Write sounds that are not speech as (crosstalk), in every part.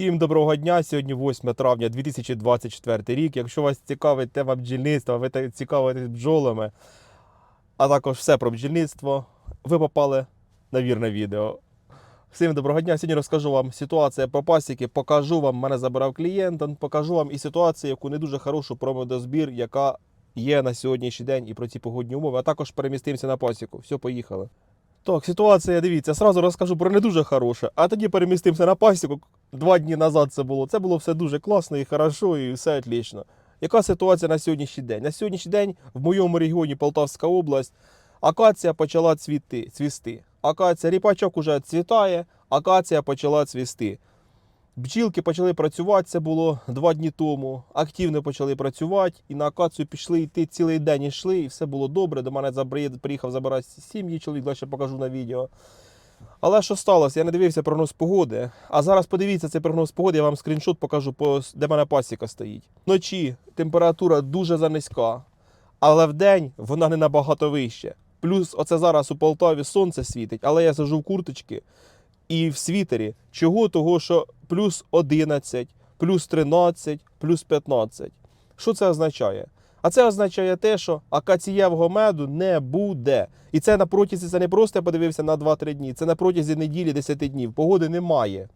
Всім доброго дня. Сьогодні 8 травня 2024 рік. Якщо вас цікавить тема бджільництва, ви цікавитесь бджолами, а також все про бджільництво, ви попали на вірне відео. Всім доброго дня. Сьогодні розкажу вам ситуацію по пасіки, покажу вам, мене забирав клієнт, покажу вам і ситуацію, яку не дуже хорошу про медозбір, яка є на сьогоднішній день і про ці погодні умови, а також перемістимося на пасіку. Все, поїхали. Так, ситуація, дивіться, сразу розкажу про не дуже хороше, а тоді перемістимося на пасіку. Два дні назад це було. Це було все дуже класно і хорошо, і все отлично. Яка ситуація на сьогоднішній день? На сьогоднішній день в моєму регіоні Полтавська область акація почала цвіти, цвісти. Акація, ріпачок уже цвітає, акація почала цвісти. Бджілки почали працювати, це було два дні тому. Активно почали працювати, і на акацію пішли йти цілий день йшли, і все було добре. До мене приїхав забирати сім'ї чоловік, далі покажу на відео. Але що сталося? Я не дивився прогноз погоди. А зараз подивіться цей прогноз погоди, я вам скріншот покажу, де мене пасіка стоїть. Вночі температура дуже занизька, але вдень вона не набагато вища. Плюс оце зараз у Полтаві сонце світить, але я сижу в курточці і в світері. Чого? Того, що плюс 11, плюс 13, плюс 15. Що це означає? А це означає те, що акацієвого меду не буде. І це на протязі, це не просто я подивився на 2-3 дні, це на протязі неділі 10 днів. Погоди немає.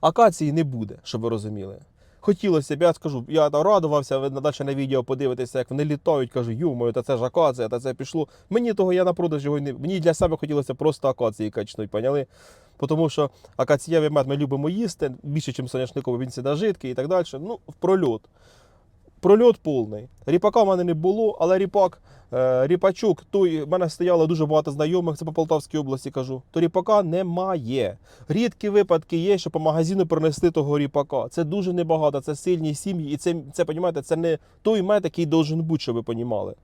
Акації не буде, щоб ви розуміли. Хотілося б, я скажу, я там радувався, ви далі на відео подивитеся, як вони літають, кажу, юмою, та це ж акація, та це пішло. Мені того я на продаж його не. Мені для себе хотілося просто акації качнуть, поняли? Тому що акацієвий мед ми любимо їсти, більше, ніж соняшниковий, він сюди жидкий і так далі. Ну, в. Прольот повний. Ріпака в мене не було, але ріпак, е, ріпачок, той, в мене стояло дуже багато знайомих, це по Полтавській області кажу, то ріпака немає. Рідкі випадки є, що по магазину принесли того ріпака. Це дуже небагато, це сильні сім'ї, і це, це, понімаєте, це не той мед, який должен бути, щоб ви понімали.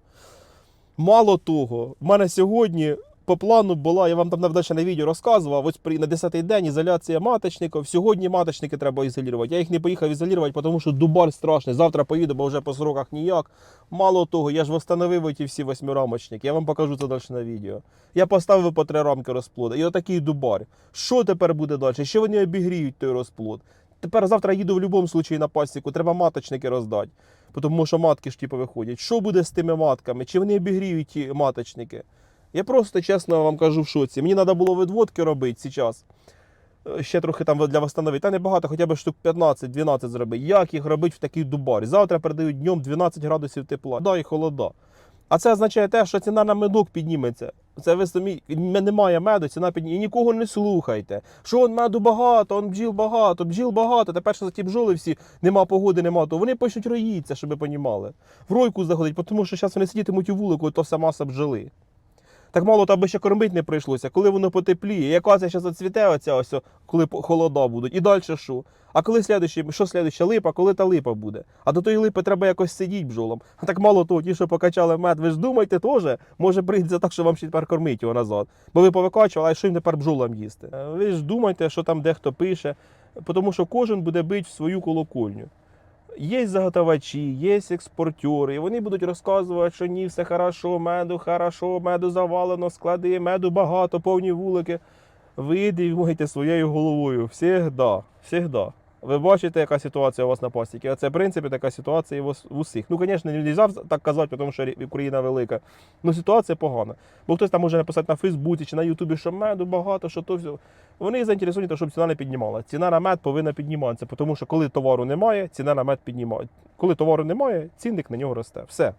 Мало того, в мене сьогодні по плану була, я вам там навдача на відео розказував, ось при на 10-й день ізоляція маточників. Сьогодні маточники треба ізолювати. Я їх не поїхав ізолювати, тому що дубар страшний. Завтра поїду, бо вже по сроках ніяк. Мало того, я ж встановив ті всі восьмирамочники. Я вам покажу це далі на відео. Я поставив по три рамки розплода. І отакий дубар. Що тепер буде далі? Що вони обігріють той розплод? Тепер завтра їду в будь-якому випадку на пасіку, треба маточники роздати. Тому що матки ж типу виходять. Що буде з тими матками? Чи вони обігріють ті маточники? Я просто чесно вам кажу в шоці. Мені треба було відводки робити зараз. Е, Ще трохи там для восстановити. Та небагато, хоча б штук 15-12 зробити. Як їх робити в такий дубарі? Завтра передають днем 12 градусів тепла. Да, і холода. А це означає те, що ціна на медок підніметься. Це ви самі немає меду, ціна підніметься. І нікого не слухайте. Що он меду багато, он бджіл багато, бджіл багато. Тепер що за ті бджоли всі нема погоди, нема, то вони почнуть роїться, щоб ви понімали. В ройку заходить, тому що зараз вони сидітимуть у вулику, і то вся маса бджоли. Так мало аби ще кормити не прийшлося, коли воно потепліє. Яка це ще зацвіте, оця ось, коли холода будуть, і далі що? А коли слідуючий, що слідуюча липа, коли та липа буде? А до тої липи треба якось сидіти бджолам. А так мало того, ті, що покачали мед, ви ж думаєте теж, може прийдеться так, що вам ще тепер кормить його назад. Бо ви повикачували, а що їм тепер бджолам їсти? Е, Ви ж думаєте, що там дехто пише, тому що кожен буде бити в свою колокольню. Є заготовачі, є експортери, і вони будуть розказувати, що ні, все хорошо, меду хорошо, меду завалено, склади, меду багато, повні вулики. Ви дивуєте своєю головою. Всегда, всегда. Ви бачите, яка ситуація у вас на пасіки. А це, в принципі, така ситуація в усіх. Ну, звісно, не можна так казати, тому що Україна велика. Ну, ситуація погана. Бо хтось там може написати на Фейсбуці чи на Ютубі, що меду багато, що то все. Вони заінтересовані, щоб ціна не піднімалася. Ціна на мед повинна підніматися, тому що коли товару немає, ціна на мед піднімає. Коли товару немає, цінник на нього росте. Все.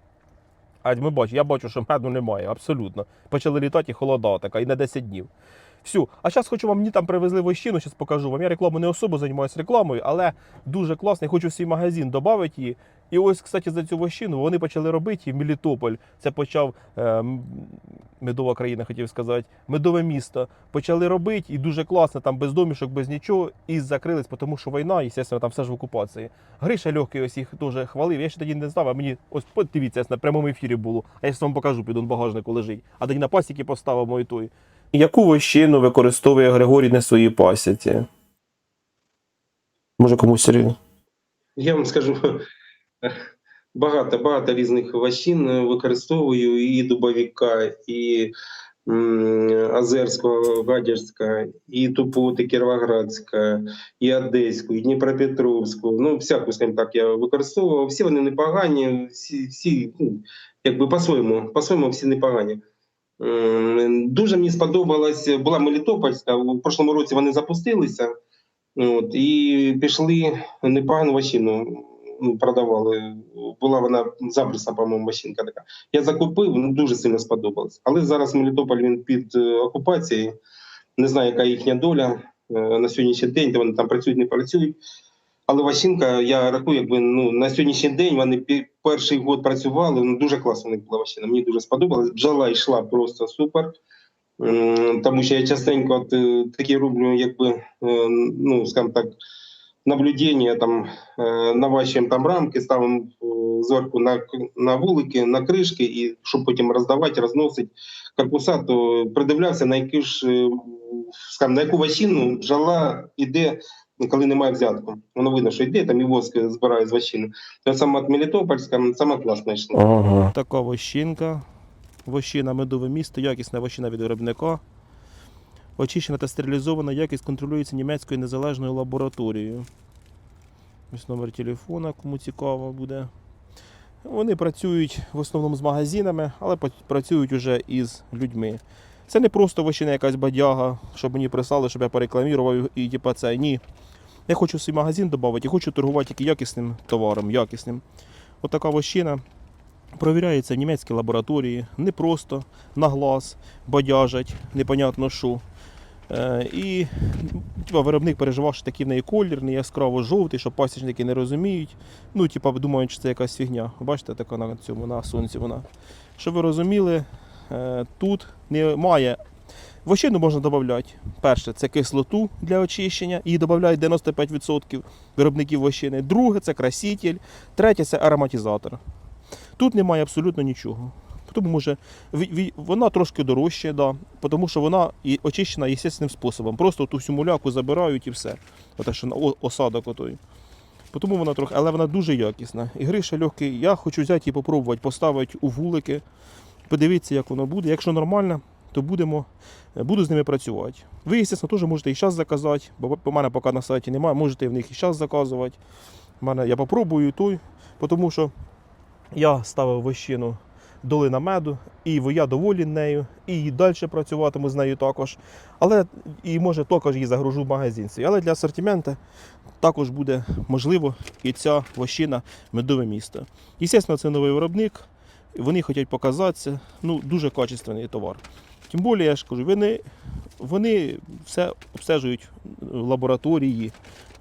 А ми бачимо, я бачу, що меду немає, абсолютно. Почали літати і холода така, і на 10 днів. Все. А зараз хочу вам, мені там привезли вощину, зараз покажу вам. Я рекламу не особо займаюся рекламою, але дуже класно. Я хочу в свій магазин додати її. І ось, кстати, за цю вощину вони почали робити її Мелітополь. Це почав е, медова країна, хотів сказати, медове місто. Почали робити, і дуже класно, там без домішок, без нічого, і закрились, тому що війна, і, звісно, там все ж в окупації. Гриша легкий ось їх теж хвалив. Я ще тоді не знав, а мені ось подивіться, на прямому ефірі було. А я вам покажу, під он багажнику лежить. А тоді на пасіки поставив мою той. Яку вощину використовує Григорій на своїй пасіці? Може комусь серйозно? Я вам скажу багато багато різних вощин використовую і дубовика, і м, Озерського, Гадяжська, і Тупоти, Кіровоградська, і Одеську, і Дніпропетровську. Ну, всяку, скажімо так, я використовував. Всі вони непогані, всі, всі ну, якби по-своєму, по-своєму всі непогані. М, Дуже мені сподобалась, була Мелітопольська, у прошлому році вони запустилися. От, і пішли непогану ващину ну, продавали. Була вона забрусна, по-моєму, ващинка така. Я закупив, ну дуже сильно сподобалось. Але зараз Мелітополь він під е, окупацією. Не знаю, яка їхня доля е, на сьогоднішній день, де вони там працюють, не працюють. Але Ващинка, я рахую, якби ну на сьогоднішній день вони перший год працювали. Ну дуже класно них була Ващина. Мені дуже сподобалось. Бджола йшла просто супер. Тому що я частенько от, е, такі роблю, якби е, ну скажімо так, наблюдення там е, наващуємо там рамки, ставимо зверху на, на вулики, на кришки, і щоб потім роздавати, розносити корпуса, то придивлявся, на яку ж скажімо, на яку ващину бджола іде, коли немає взятку. Воно видно, що йде, там і воск збирає з ващини. Та сама от Мелітопольська, сама класна йшла. Ага. Така вощинка. Вощина медове місто, якісна вощина від виробника. Очищена та стерилізована якість контролюється німецькою незалежною лабораторією. Ось номер телефона, кому цікаво буде. Вони працюють в основному з магазинами, але працюють уже із людьми. Це не просто вощина якась бадяга, щоб мені прислали, щоб я порекламував і типа це. Ні. Я хочу свій магазин додати і хочу торгувати тільки якісним товаром, якісним. Отака вощина провіряється в німецькій лабораторії, не просто на глаз, бадяжать, непонятно що. Е, і типа, виробник переживав, що такий в неї колір, не яскраво жовтий, що пасічники не розуміють. Ну, типа, думають, що це якась фігня. Бачите, така на цьому на сонці вона. Щоб ви розуміли, тут немає. Вощину можна додати. Перше, це кислоту для очищення, її додають 95% виробників вощини. Друге це краситель. Третє це ароматизатор. Тут немає абсолютно нічого. Тому може вона трошки дорожча, да, тому що вона очищена естественним способом. Просто ту всю муляку забирають і все. Оте, що осадок отой. Тому вона трохи, але вона дуже якісна. І гриша легкий. Я хочу взяти і попробувати, поставити у вулики, подивитися, як воно буде. Якщо нормально, то будемо, буду з ними працювати. Ви, звісно, теж можете і зараз заказати, бо по мене поки на сайті немає, можете в них і зараз заказувати. У мене я попробую той, тому що я ставив вощину долина меду, і я доволі нею, і далі працюватиму з нею також. Але і може також її загружу в магазин. Але для асортименту також буде можливо і ця вощина медове місто. Звісно, це новий виробник. Вони хочуть показатися. Ну, дуже качественний товар. Тим більше, я ж кажу, вони, вони все обстежують в лабораторії,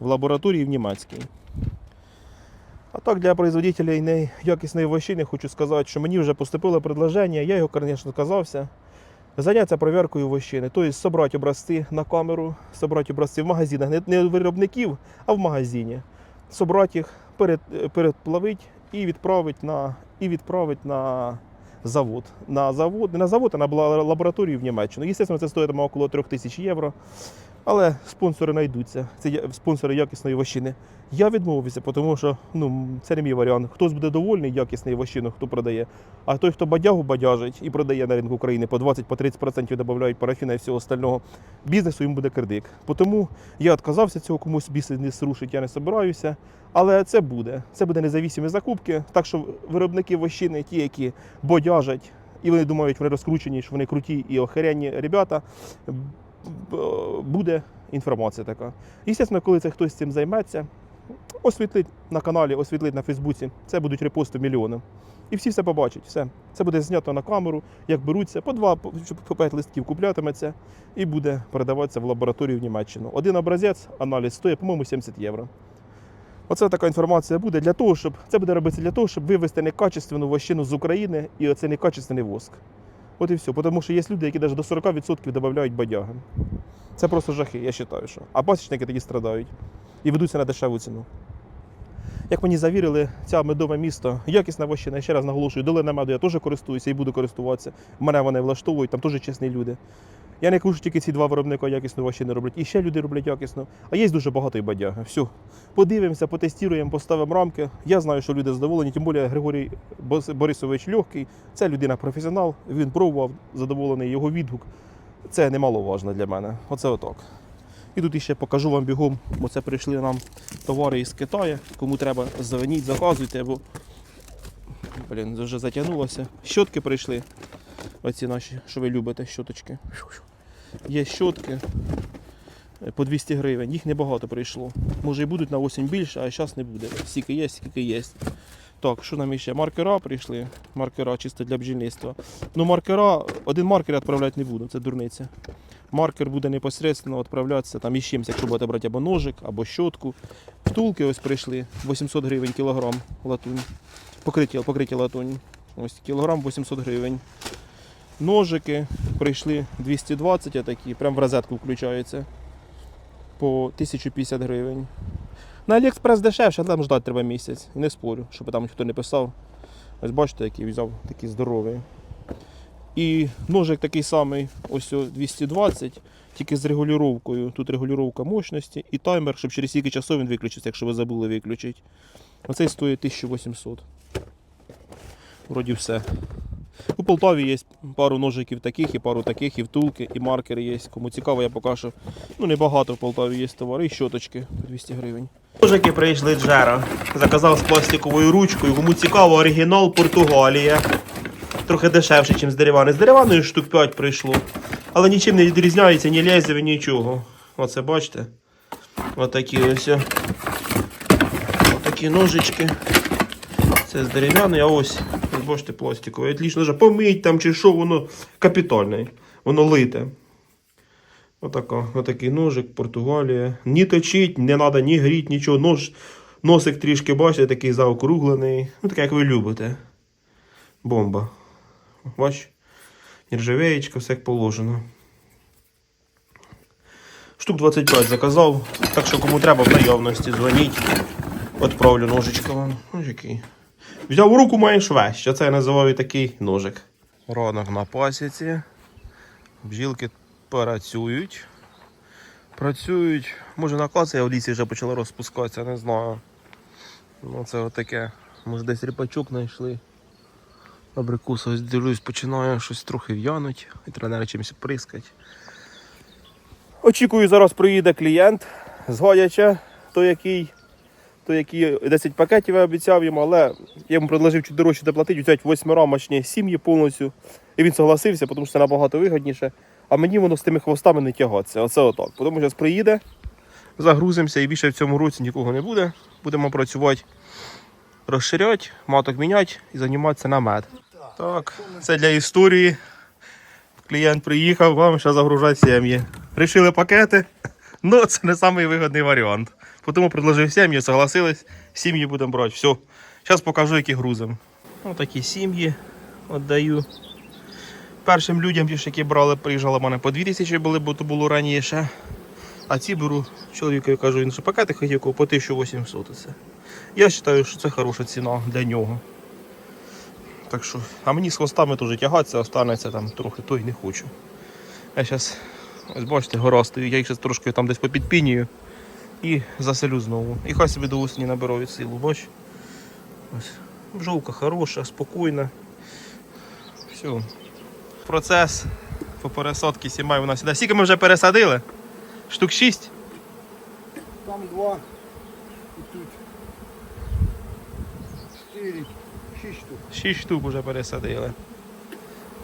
в лабораторії в німецькій. А так для производителей неякісної вощини хочу сказати, що мені вже поступило предложення, я його, звісно, казався. Зайнятися перевіркою вощини, тобто зібрати образці на камеру, зібрати образці в магазинах, не, виробників, а в магазині. Собрати їх, перед, переплавити і відправить на, і відправить на завод. На завод, не на завод, а на лабораторію в Німеччину. Єстественно, це стоїтиме около 3 тисяч євро. Але спонсори знайдуться. Це спонсори якісної вощини. Я відмовився, тому що ну, це не мій варіант. Хтось буде довольний якісною вощиною, хто продає. А той, хто бадягу бадяжить і продає на ринку України по 20-30% додають парафіна і всього остального, бізнесу їм буде кирдик. Тому я відказався цього, комусь бізнес рушить, я не собираюся. Але це буде. Це буде независимі закупки. Так що виробники вощини, ті, які бодяжать, і вони думають, вони розкручені, що вони круті і охеренні ребята, буде інформація така. Звісно, коли це хтось цим займеться, освітлить на каналі, освітлить на Фейсбуці, це будуть репости мільйони. І всі все побачать. Все. Це буде знято на камеру, як беруться, по два, по п'ять листків куплятиметься і буде передаватися в лабораторію в Німеччину. Один образець, аналіз стоїть, по-моєму, 70 євро. Оце така інформація буде для того, щоб це буде робитися для того, щоб вивести некачественну вощину з України і оцей некачественний воск. От і все. Тому що є люди, які навіть до 40% додають бадяги. Це просто жахи, я вважаю, що. А пасічники тоді страдають і ведуться на дешеву ціну. Як мені завірили, ця медове місто, якісна вощина, ще раз наголошую, долина меду я теж користуюся і буду користуватися. Мене вони влаштовують, там теж чесні люди. Я не кажу, що тільки ці два виробника якісно ваші не роблять. І ще люди роблять якісно. А є дуже багато і бадяги. Все. Подивимося, потестуємо, поставимо рамки. Я знаю, що люди задоволені, тим більше Григорій Борисович Легкий. Це людина професіонал. Він пробував, задоволений його відгук. Це немаловажно для мене. Оце отак. І тут іще покажу вам бігом, бо це прийшли нам товари із Китаю. Кому треба, дзвоніть, заказуйте, бо блін, вже затягнулося. Щотки прийшли. Оці наші, що ви любите, щоточки. Є щотки е, по 200 гривень. Їх небагато прийшло. Може і будуть на осінь більше, а зараз не буде. Скільки є, скільки є. Так, що нам ще? Маркера прийшли. Маркера чисто для бджільництва. Ну, маркера, один маркер відправляти не буду, це дурниця. Маркер буде непосередньо відправлятися там із чимось, якщо будете брати або ножик, або щотку. Втулки ось прийшли 800 гривень кілограм латунь. Покриті, покриті латунь. Ось кілограм 800 гривень. Ножики прийшли 220 такі, прям в розетку включаються. По 1050 гривень. На Аліекспрес дешевше, але там ждати треба місяць. Не спорю, щоб там ніхто не писав. Ось бачите, який взяв такий здоровий. І ножик такий самий, ось о 220, тільки з регулювання. Тут регулювання мощності і таймер, щоб через скільки часов він виключиться, якщо ви забули виключити. Оцей стоїть 1800. Вроді все. У Полтаві є пару ножиків таких, і пару таких, і втулки, і маркери є. Кому цікаво, я покажу. Ну, небагато в Полтаві є товари, і щоточки по 200 гривень. Ножики прийшли Джера. Заказав з пластиковою ручкою. Кому цікаво, оригінал Португалія. Трохи дешевше, ніж з деревани. З дереваною штук 5 прийшло. Але нічим не відрізняється, ні лезвія, нічого. Оце бачите? Отакі ось. Отакі ножички. Це з дерев'яної, а ось, бачите, пластиковий. Отлично, вже помить там чи що, воно капітальне. Воно лите. Отака, отакий ножик, Португалія. Ні точить, не треба ні гріть, нічого. Нож, носик трішки, бачите, такий заокруглений. Ну, таке, як ви любите. Бомба. Бач? Нержавеєчка, все як положено. Штук 25 заказав. Так що кому треба в наявності, дзвоніть. Отправлю ножичка вам. Ось який. Взяв у руку маєш вещь, а це я називаю такий ножик. Ранок на пасіці. Бджілки працюють. Працюють. Може накація в лісі вже почала розпускатися, не знаю. Ну це отаке. Може десь ріпачок знайшли. Абрикус, ось дивлюсь, починає щось трохи в'януть, і тренери чимось прискать. Очікую, зараз приїде клієнт з той який, той який 10 пакетів я обіцяв йому, але я йому предложив чуть дорожче доплатити, взяти восьмирамочні сім'ї повністю. І він согласився, тому що це набагато вигідніше. А мені воно з тими хвостами не тягатися. Оце отак. Тому зараз приїде, загрузимося і більше в цьому році нікого не буде. Будемо працювати, розширяти, маток міняти і займатися на мед. Так, це для історії. Клієнт приїхав, вам ще загружати сім'ї. Рішили пакети. (laughs) Ну, це не самий варіант. Тому предложив сім'ї, согласились, сім'ї будемо брати. Все. Зараз покажу, які грузимо. Ось такі сім'ї віддаю. Першим людям, які брали, приїжджали в мене по 2000 були, бо то було раніше. А ці беру чоловікові кажу, він що пакети хотів по 1800. Оце. Я вважаю, що це хороша ціна для нього. Так що, а мені з хвостами теж тягатися, останеться там трохи, то й не хочу. Я зараз, ось бачите, гора стою, я їх зараз трошки там десь попідпінюю і заселю знову. І хай собі до осені наберу від силу, бач. Ось. Бжолка хороша, спокійна. Все. Процес по пересадці сімей у нас іде. Скільки ми вже пересадили? Штук 6? Там два. І тут. Чотири. Шість штук. 6 штук вже пересадили.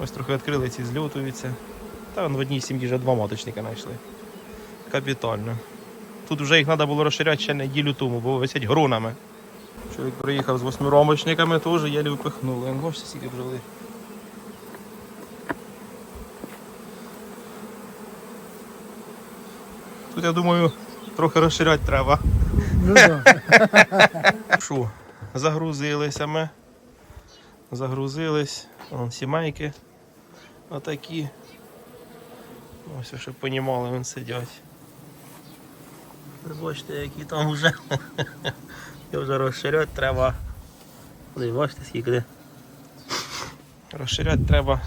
Ось трохи відкрили ці зльотуються. Та вон в одній сім'ї вже два маточника знайшли. Капітально. Тут вже їх треба було розширяти ще неділю тому, бо висять гронами. Чоловік приїхав з восьмиромочниками, теж єлі впихнули. Бачите, скільки бджоли. Тут, я думаю, трохи розширяти треба. Ну. (laughs) Що, загрузилися ми. Загрузились. Вон сімейки. Отакі. Ось, щоб понімали, вони сидять. Бачите, які там вже. (laughs) Його вже розширяти треба. Бачите, скільки де. Розширяти треба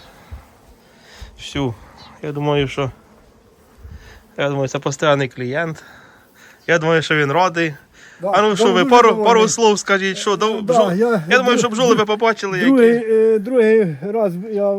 всю. Я думаю, що Я думаю, це постійний клієнт. Я думаю, що він радий. Да, А ну що ви, пару, пару слов скажіть, що Да, бджол... я- я, думаю, що бджоли ви побачили, які. Другий, е, другий раз я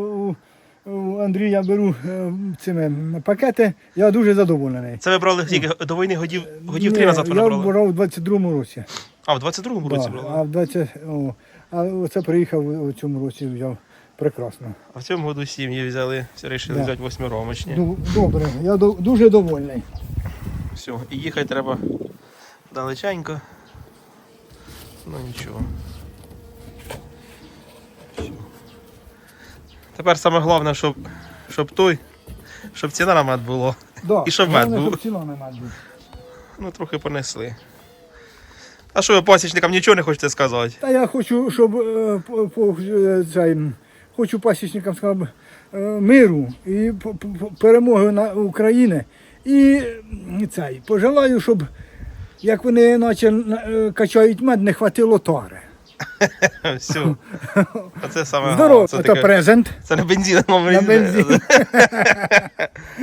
у Андрія беру е, цими пакети, я дуже задоволений. Це ви брали скільки до війни годів, годів три назад ви Я набрали? брав у 22-му році. А, в 22-му Да, році а в 20, о, а оце приїхав у цьому році, взяв прекрасно. А в цьому году сім'ї взяли, все вирішили Да. взяти восьмиромочні. Ду- Добре, я до- дуже довольний. Все, і їхати треба далеченько. Ну нічого. Тепер саме головне, щоб, щоб той, щоб ціна на мед було. Да, І щоб мед головне, був. щоб ціла не мед. Ну, трохи понесли. А що ви пасічникам нічого не хочете сказати? Та я хочу, щоб е, по, по, е, цей, м, хочу пасічникам сказати е, миру і п- п- п- перемоги на України. І м, цей, пожелаю, щоб як вони наче е, качають мед, не хватило тари. (laughs) Все. (laughs) Оце саме Здорово, це, Це, таке, презент. це не бензин, а На бензин.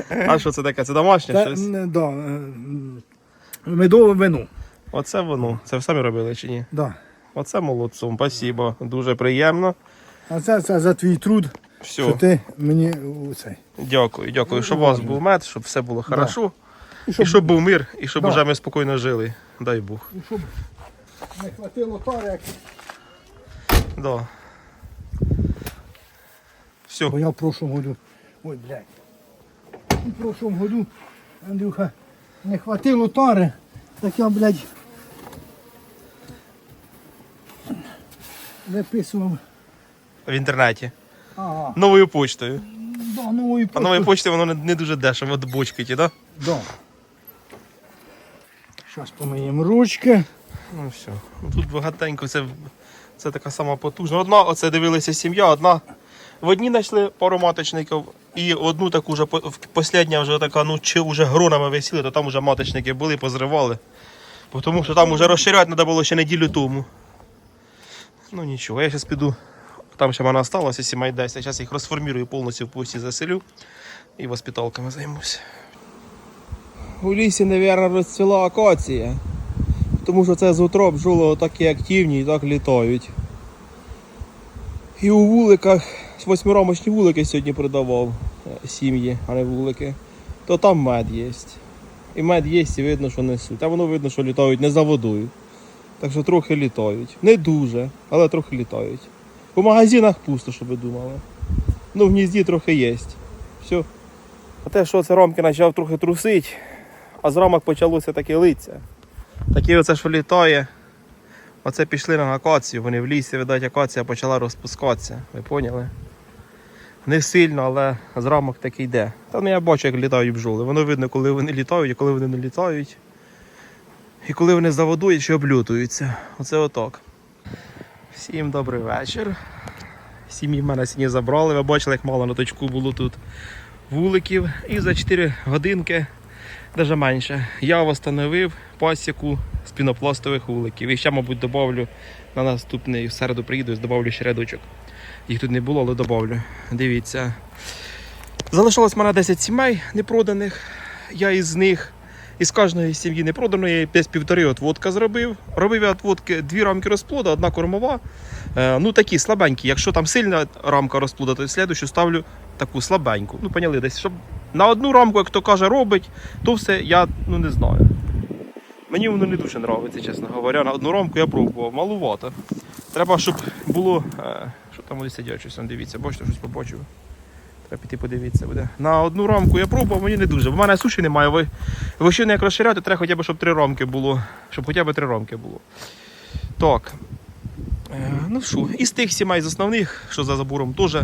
(laughs) А що це таке? Це домашнє Та, щось? да, е, медове вино. Оце воно. Це ви самі робили чи ні? Да. Оце молодцом, спасибо. Дуже приємно. А це, це за твій труд, що ти мені цей. дякую, дякую, щоб у вас був мед, щоб все було хорошо. І І щоб був мир, і щоб Да. вже ми спокійно жили. Дай Бог. і щоб не хватило тари, як Да. Все. Бо я в прошлом году, ой, блядь, в прошлом году, Андрюха, не хватило тари, так я, блядь, виписував. В інтернеті. Ага, Новою почтою. да, нової А новою почти. почтою воно не, не дуже дешево від бочки, ті, да? Да. Зараз помиємо ручки. Ну все. Тут багатенько, це, це така сама потужна. Одна, оце дивилася сім'я, одна. В одній знайшли пару маточників, і одну таку вже послідня вже така, ну чи вже гронами висіли, то там вже маточники були, позривали. Тому що там вже розширяти треба було ще неділю тому. Ну нічого, я зараз піду. Там ще мене залишилося сімей 10. Зараз їх розформірую повністю в пусті заселю і воспиталками займусь. У лісі, мабуть, розцвіла акація. Тому що це з утра бджоли такі активні і так літають. І у вуликах, восьмирамочні вулики сьогодні продавав е, сім'ї, а не вулики, то там мед є. І мед є, і видно, що несуть. А воно видно, що літають не за водою. Так що трохи літають. Не дуже, але трохи літають. У магазинах пусто, щоб ви думали. Ну, в гнізді трохи є. Все. А те, що це рамки почав трохи трусить, а з рамок почалося таке литься. Таке оце що літає. Оце пішли на акацію, вони в лісі, видать, акація почала розпускатися. Ви поняли? Не сильно, але з рамок таки йде. Та ну я бачу, як літають бджоли. Воно видно, коли вони літають, і коли вони не літають. І коли вони за водою чи облютуються. Оце отак. Всім добрий вечір. Сім'ї в мене сьогодні забрали. Ви бачили, як мало на точку було тут вуликів. І за 4 годинки Даже менше. Я встановив пасіку з пінопластових вуликів. І ще, мабуть, добавлю на наступний в середу приїду, добавлю ще рядочок. Їх тут не було, але добавлю. Дивіться. Залишилось в мене 10 сімей непроданих. Я із них, із кожної сім'ї непроданої, десь півтори отводка зробив. Робив я отводки дві рамки розплоду, одна кормова. Е, ну такі слабенькі. Якщо там сильна рамка розплода, то слідущу ставлю таку слабеньку. Ну, поняли, десь, щоб на одну рамку, як хто каже, робить, то все я ну, не знаю. Мені воно не дуже подобається, чесно говоря. На одну рамку я пробував, малувато. Треба, щоб було. Е, що там вони сидять, щось дивіться, бачите, щось побачив. Треба піти подивитися буде. На одну рамку я пробував, мені не дуже. В мене суші немає. Ви, ви ще не як розширяти, треба хоча б, щоб три рамки було. Щоб хоча б три рамки було. Так. Е, ну що, із тих сімей з основних, що за забором, теж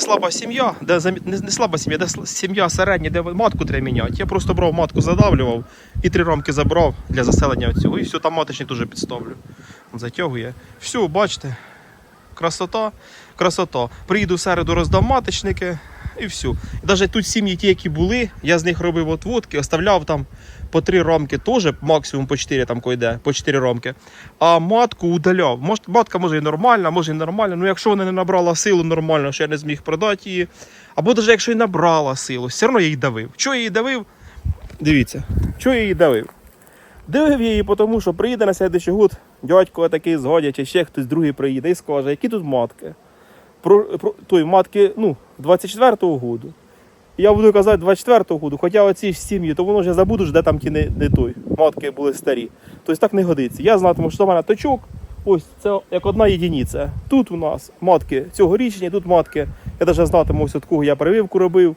слаба сім'я, де не, не слаба сім'я, де сім'я середня, де матку треба міняти. Я просто брав матку, задавлював і три рамки забрав для заселення цього. І все, там маточник теж підставлю. Затягує. Все, бачите. Красота, красота. Приїду в середу, роздам маточники і все. І навіть тут сім'ї, ті, які були, я з них робив отводки, оставляв там по три рамки теж, максимум по чотири там койде, по чотири рамки. А матку удаляв. Мож, матка може і нормальна, може і нормальна. Ну якщо вона не набрала силу нормально, що я не зміг продати її. Або навіть якщо і набрала силу, все одно я її давив. Що я її давив? Дивіться, чого я її давив? Дивив її, тому що приїде на слідчий год дядько такий згодя, чи ще хтось другий приїде і скаже, які тут матки. Про, про той матки ну, 24-го году. Я буду казати 24-го году, хоча оці сім'ї, то воно вже забудеш, де там ті не, не той. Матки були старі. Тобто так не годиться. Я знатиму, що в мене точок. Ось це як одна єдиниця. Тут у нас матки цьогорічні, тут матки. Я навіть знатиму, ось от кого я прививку робив.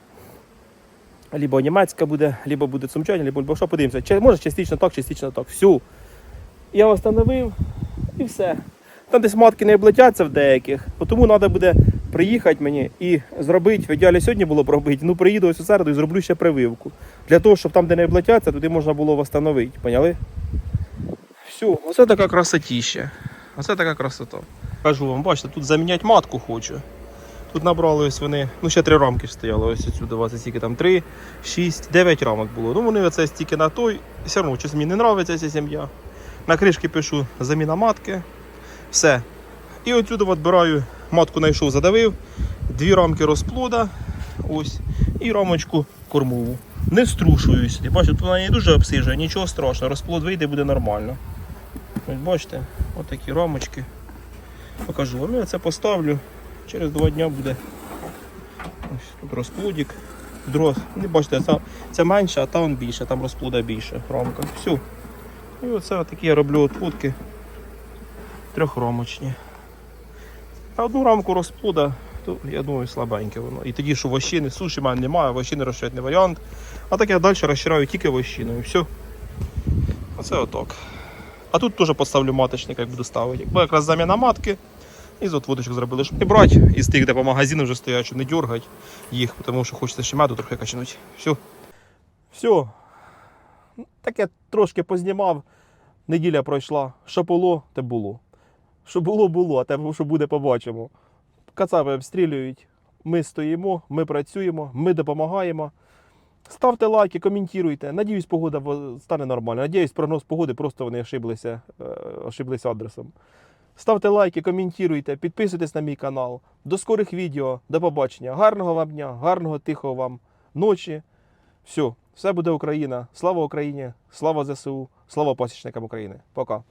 Либо німецька буде, либо буде сумчання, либо бо що подивимося. Чи- Може частично так, частично так. Все. Я встановив і все. Там десь матки не облетяться в деяких, тому треба буде приїхати мені і зробити. В ідеалі сьогодні було б робити. Ну приїду ось у середу і зроблю ще прививку. Для того, щоб там, де не облетяться, туди можна було встановити. Поняли? Все, оце така красотіща. Оце така красота. Кажу вам, бачите, тут заміняти матку хочу. Тут набрали ось вони, ну ще три рамки стояли, ось сюди у вас стільки там 3, 6, 9 рамок було. Ну вони оце стільки на той, все одно щось мені не подобається ця сім'я. На кришки пишу заміна матки. Все. І отсюди відбираю, матку знайшов, задавив, дві рамки розплода, ось, і рамочку кормову. Не струшуюсь. Бачите, вона не дуже обсижує, нічого страшного, розплод вийде буде нормально. Ось бачите, отакі рамочки. Покажу вам. Я це поставлю. Через два дня буде. Ось тут розплодик. Друга, не бачите, це, це менше, а там більше, там розплода більше. Рамка. Все. І оце такі я роблю отводки трьохрамочні. А одну рамку розплода, то я думаю, слабеньке воно. І тоді, що вощини, суші мене немає, вощини розширять не варіант. А так я далі розширяю тільки вощиною. Все. Оце отак. А тут теж поставлю маточник, як буду ставити. Бо якраз заміна матки. І з отводочок зробили, щоб не брати із тих, де по магазину вже стоять, щоб не дергати їх, тому що хочеться ще меду трохи качнути. Все. Все. Таке трошки познімав. Неділя пройшла. Що було, те було. Що було, було, а те, що буде, побачимо. Кацапи обстрілюють. Ми стоїмо, ми працюємо, ми допомагаємо. Ставте лайки, коментуйте. Надіюсь, погода стане нормально. Надіюсь, прогноз погоди, просто вони ошиблися, е, ошиблися адресом. Ставте лайки, коментуйте, підписуйтесь на мій канал. До скорих відео, до побачення. Гарного вам дня, гарного тихого вам ночі. Все, все буде Україна. Слава Україні, слава ЗСУ, слава пасічникам України. Пока.